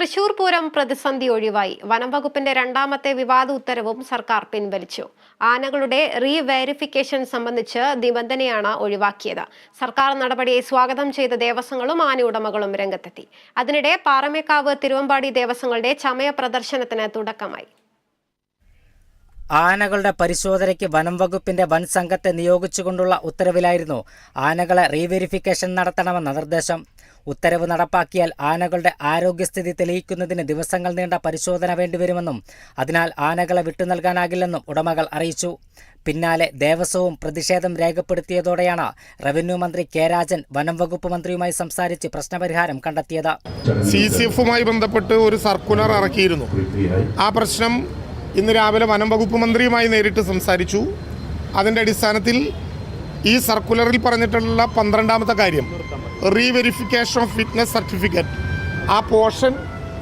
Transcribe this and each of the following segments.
തൃശൂർ പൂരം പ്രതിസന്ധി ഒഴിവായി. വനം വകുപ്പിന്റെ രണ്ടാമത്തെ വിവാദ ഉത്തരവും സർക്കാർ പിൻവലിച്ചു. ആനകളുടെ റീവെരിഫിക്കേഷൻ സംബന്ധിച്ച് നിബന്ധനയാണ് ഒഴിവാക്കിയത്. സർക്കാർ നടപടിയെ സ്വാഗതം ചെയ്ത ദേവസ്വങ്ങളും ആന ഉടമകളും രംഗത്തെത്തി. അതിനിടെ പാറമേക്കാവ് തിരുവമ്പാടി ദേവസ്വങ്ങളുടെ ചമയ പ്രദർശനത്തിന് തുടക്കമായി. ആനകളുടെ പരിശോധനയ്ക്ക് വനം വകുപ്പിന്റെ വൻ സംഘത്തെ നിയോഗിച്ചുകൊണ്ടുള്ള ഉത്തരവിലായിരുന്നു ആനകളെ റീവെരിഫിക്കേഷൻ നടത്തണമെന്ന നിർദ്ദേശം. ഉത്തരവ് നടപ്പാക്കിയാൽ ആനകളുടെ ആരോഗ്യസ്ഥിതി തെളിയിക്കുന്നതിന് ദിവസങ്ങൾ നീണ്ട പരിശോധന വേണ്ടിവരുമെന്നും അതിനാൽ ആനകളെ വിട്ടു നൽകാനാകില്ലെന്നും ഉടമകൾ അറിയിച്ചു. പിന്നാലെ ദേവസ്വവും പ്രതിഷേധം രേഖപ്പെടുത്തിയതോടെയാണ് റവന്യൂ മന്ത്രി കെ രാജൻ വനം വകുപ്പ് മന്ത്രിയുമായി സംസാരിച്ച് പ്രശ്നപരിഹാരം കണ്ടെത്തിയത്. സി സി എഫുമായി ബന്ധപ്പെട്ട് ഒരു സർക്കുലർ ഇറക്കിയിരുന്നു. ആ പ്രശ്നം ഇന്ന് രാവിലെ വനം വകുപ്പ് മന്ത്രിയുമായി നേരിട്ട് സംസാരിച്ചു. അതിന്റെ അടിസ്ഥാനത്തിൽ ഈ സർക്കുലറിൽ പറഞ്ഞിട്ടുള്ള പന്ത്രണ്ടാമത്തെ കാര്യം. റീവെരിഫിക്കേഷൻ ഓഫ് ഫിറ്റ്നസ് സർട്ടിഫിക്കറ്റ് ആ പോർഷൻ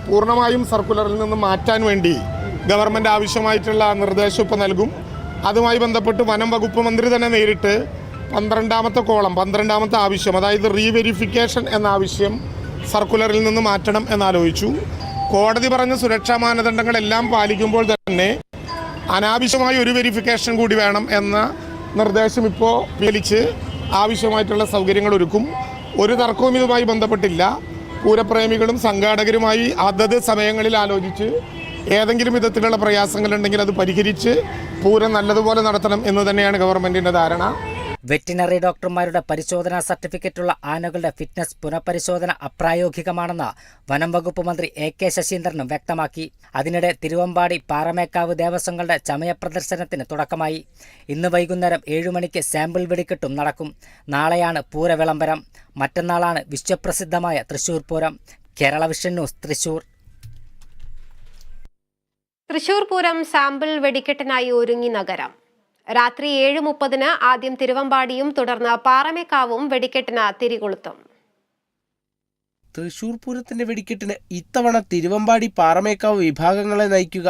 പൂർണമായും സർക്കുലറിൽ നിന്ന് മാറ്റാൻ വേണ്ടി ഗവൺമെന്റ് ആവശ്യമായിട്ടുള്ള നിർദ്ദേശം ഇപ്പോൾ നൽകും. അതുമായി ബന്ധപ്പെട്ട് വനം വകുപ്പ് മന്ത്രി തന്നെ നേരിട്ട് പന്ത്രണ്ടാമത്തെ കോളം പന്ത്രണ്ടാമത്തെ ആവശ്യം അതായത് റീവെരിഫിക്കേഷൻ എന്ന ആവശ്യം സർക്കുലറിൽ നിന്ന് മാറ്റണം എന്നാലോചിച്ചു. കോടതി പറഞ്ഞ സുരക്ഷാ മാനദണ്ഡങ്ങളെല്ലാം പാലിക്കുമ്പോൾ തന്നെ അനാവശ്യമായ ഒരു വെരിഫിക്കേഷൻ കൂടി വേണം എന്ന നിർദ്ദേശം ഇപ്പോൾ പേലിച്ച് ആവശ്യമായിട്ടുള്ള സൗകര്യങ്ങൾ ഒരുക്കും. ഒരു തർക്കവും ഇതുമായി ബന്ധപ്പെട്ടില്ല. പൂരപ്രേമികളും സംഘാടകരുമായി അതത് സമയങ്ങളിൽ ആലോചിച്ച് ഏതെങ്കിലും വിധത്തിലുള്ള പ്രയാസങ്ങളുണ്ടെങ്കിൽ അത് പരിഹരിച്ച് പൂരം നല്ലതുപോലെ നടത്തണം എന്ന് തന്നെയാണ് ഗവൺമെന്റിന്റെ ധാരണ. വെറ്റിനറി ഡോക്ടർമാരുടെ പരിശോധനാ സർട്ടിഫിക്കറ്റുള്ള ആനകളുടെ ഫിറ്റ്നസ് പുനഃപരിശോധന അപ്രായോഗികമാണെന്ന് വനം വകുപ്പ് മന്ത്രി എ കെ ശശീന്ദ്രനും വ്യക്തമാക്കി. അതിനിടെ തിരുവമ്പാടി പാറമേക്കാവ് ദേവസ്വങ്ങളുടെ ചമയ പ്രദർശനത്തിന് തുടക്കമായി. ഇന്ന് വൈകുന്നേരം ഏഴു മണിക്ക് സാമ്പിൾ വെടിക്കെട്ടും നടക്കും. നാളെയാണ് പൂര വിളംബരം മറ്റന്നാളാണ് വിശ്വപ്രസിദ്ധമായ Thrissur Pooram. Kerala vision news Thrissur. Thrissur Pooram sample വെടിക്കെട്ടിനായി ഒരുങ്ങി നഗരം. രാത്രി ഏഴ് മുപ്പതിന് ആദ്യം തിരുവമ്പാടിയും തുടർന്ന് പാറമേക്കാവും വെടിക്കെട്ടിന് തിരികൊളുത്തും. തൃശൂർ പൂരത്തിന്റെ വെടിക്കെട്ടിന് ഇത്തവണ തിരുവമ്പാടി പാറമേക്കാവ് വിഭാഗങ്ങളെ നയിക്കുക